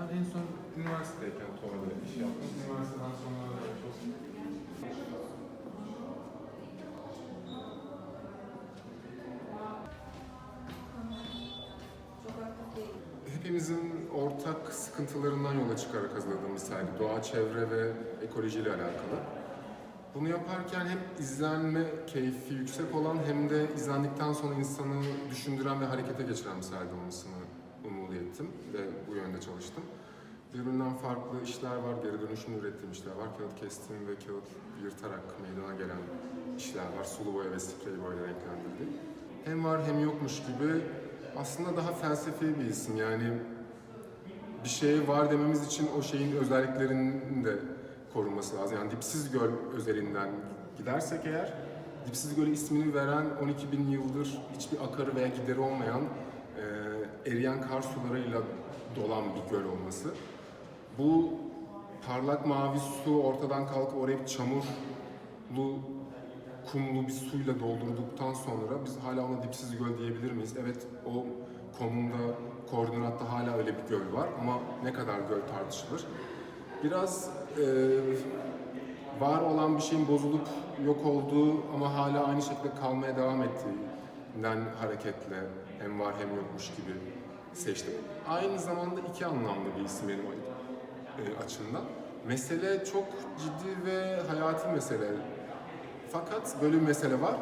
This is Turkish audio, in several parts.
Ben en son üniversitedeyken Tora'da iş yaptım. Üniversiteden sonra çok Hepimizin ortak sıkıntılarından yola çıkarak hazırladığımız sergi doğa, çevre ve ekolojiyle alakalı. Bunu yaparken hem izlenme keyfi yüksek olan hem de izlendikten sonra insanı düşündüren ve harekete geçiren bir sergi olmasını umut ettim ve bu yönde çalıştım. Birbirinden farklı işler var, geri dönüşümlü ürettiğim işler var. Kağıt kestiğim ve kağıt yırtarak meydana gelen işler var. Sulu boya ve sprey boyayla renklendirdiğim. Hem var hem yokmuş gibi aslında daha felsefi bir isim. Yani bir şeye var dememiz için o şeyin özelliklerinin de korunması lazım. Yani dipsiz göl özelinden gidersek eğer, dipsiz göle ismini veren 12 bin yıldır hiçbir akarı veya gideri olmayan e, eriyen kar sularıyla dolan bir göl olması. Bu parlak mavi su ortadan kalkıp oraya bir çamurlu kumlu bir suyla doldurduktan sonra biz hala ona dipsiz göl diyebilir miyiz? Evet o konumda, koordinatta hala öyle bir göl var ama ne kadar göl tartışılır. Biraz e, var olan bir şeyin bozulup yok olduğu ama hala aynı şekilde kalmaya devam ettiğinden hareketle hem var hem yokmuş gibi seçtim. Aynı zamanda iki anlamlı bir isim benim e, açımdan. Mesele çok ciddi ve hayati mesele. Fakat böyle bir mesele var.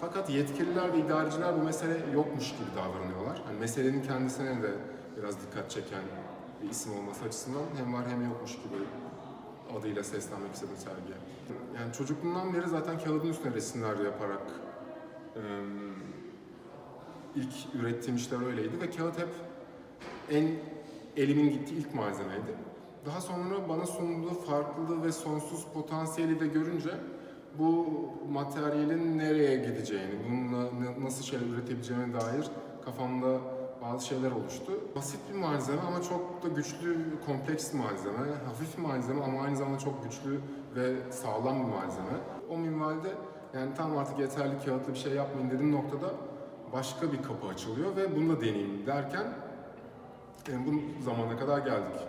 Fakat yetkililer ve idareciler bu mesele yokmuş gibi davranıyorlar. Hani meselenin kendisine de biraz dikkat çeken bir isim olması açısından hem var hem yokmuş gibi adıyla seslenmek istedim sergiye. Yani çocukluğumdan beri zaten kağıdın üstüne resimler yaparak ilk ürettiğim işler öyleydi ve kağıt hep en elimin gittiği ilk malzemeydi. Daha sonra bana sunduğu farklı ve sonsuz potansiyeli de görünce bu materyalin nereye gideceğini, bununla nasıl şeyler üretebileceğime dair kafamda bazı şeyler oluştu. Basit bir malzeme ama çok da güçlü, kompleks bir malzeme. Hafif bir malzeme ama aynı zamanda çok güçlü ve sağlam bir malzeme. O minvalde yani tam artık yeterli kağıtlı bir şey yapmayın dediğim noktada başka bir kapı açılıyor ve bunu da deneyeyim derken yani bu zamana kadar geldik.